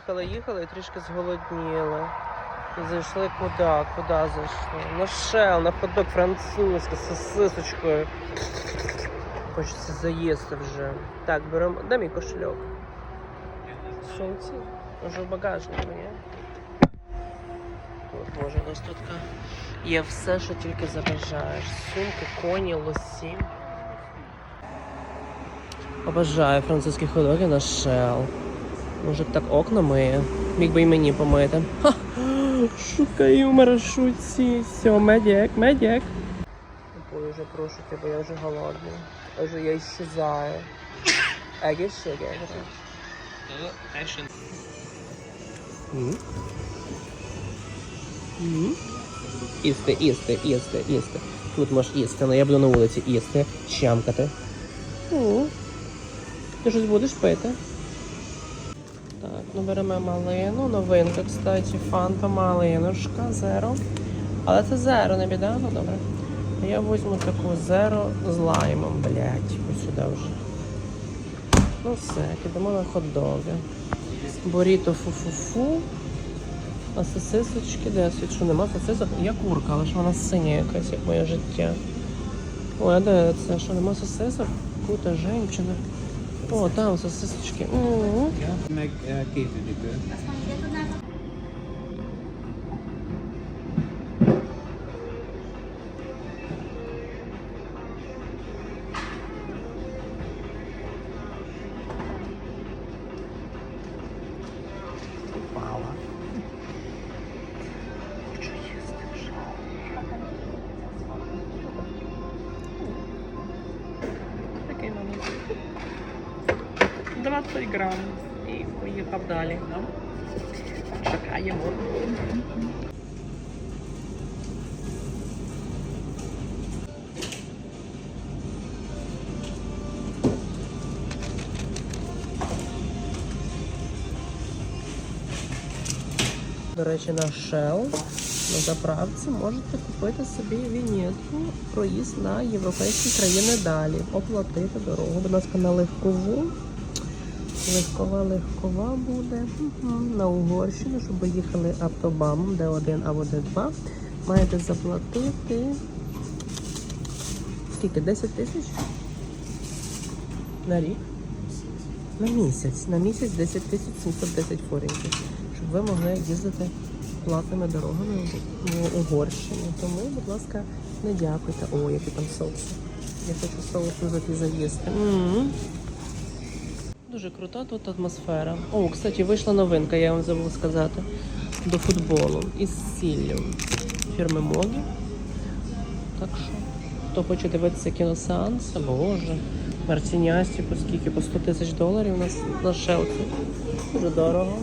їхали, їхали і трішки зголодніли. І зайшли куди? Куди зайшли? На шел, на ходок французький з сосисочкою. Хочеться заїсти вже. Так, беремо. Де мій кошельок? Сумці? Може в багажнику, ні? От, боже, у нас тут є все, що тільки забажаєш. Сумки, коні, лосі. Обожаю французькі ходоги на шел. Мужик так окна миє. Міг би і мені помити. Ха! Шукаю маршрутці. Все, медяк, медяк. Ой, вже прошу тебе, я вже голодний. Вже я исчезаю. Еге ще Їсти, їсти, їсти, їсти. Тут можеш їсти, але я буду на вулиці їсти, щамкати. Ти щось будеш пити? Ну беремо малину, новинка, кстати, фанта малинушка, зеро. Але це зеро, не біда, ну добре. Я візьму таку зеро з лаймом, блядь, ось сюди вже. Ну все, кидамо на хот-доги. Буріто фу-фу-фу. А сосисочки, де світ, що нема сосисок? Є курка, але ж вона синя якась, як моє життя. Ой, де це? Що нема сосисок? Кута женщина. О, там сосисочки. М. Meg eh, két üdítő. Мало. Хочу їсти вже. Такий маленький. 20 грам. І поїхав далі. Чекаємо. До речі, на Shell на заправці можете купити собі вінетку проїзд на європейські країни далі. Оплатити дорогу. Будь ласка, на легкову. Легкова, легкова буде. На Угорщину, щоб ви їхали автобамом, Д1 або Д2. Маєте заплатити. Скільки? 10 тисяч? На рік? На місяць. На місяць 10 тисяч 710 форінтів. Щоб ви могли їздити платними дорогами в Угорщині. Тому, будь ласка, не дякуйте. О, які там соуси. Я хочу соусу за ті заїсти. Дуже крута тут атмосфера. О, кстати, вийшла новинка, я вам забув сказати. До футболу із сіллю фірми Могі. Так що, хто хоче дивитися кіносеанс, боже, Мартінясті, по скільки? По 100 тисяч доларів у нас на шелці. Дуже дорого.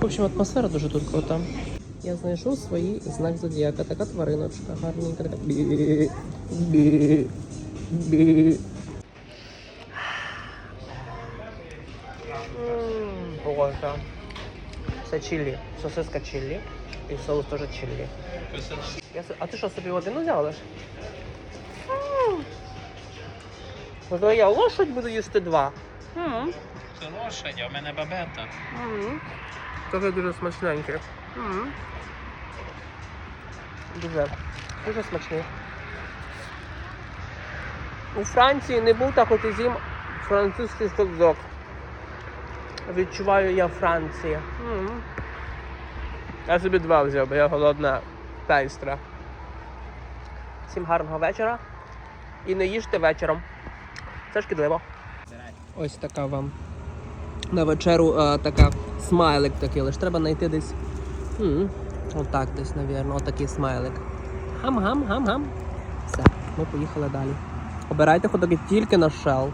В общем, атмосфера дуже тут крута. Я знайшов свій знак зодіака. Така твариночка гарненька. Така. Бі. Це чилі. Сосиска чилі. І соус теж чилі. Я с- А ти що собі один взяв лиш? М. Ну, то я лошадь буду їсти два. М. Це лошадь, а в мене бабета. Мгм. Дуже дуже смачненьке. Мгм. Дуже, дуже смачний. У Франції не був так от і з'їм французький хот-дог. Відчуваю я Франція. Мгм. Я собі два взяв, бо я голодна тайстра. Всім гарного вечора. І не їжте вечором. Це шкідливо. Ось така вам на вечеру а, така смайлик такий, лише треба знайти десь. м, Отак десь, навірно, отакий смайлик. Гам-гам, гам-гам. Все, ми поїхали далі. Обирайте ходоги тільки на Shell.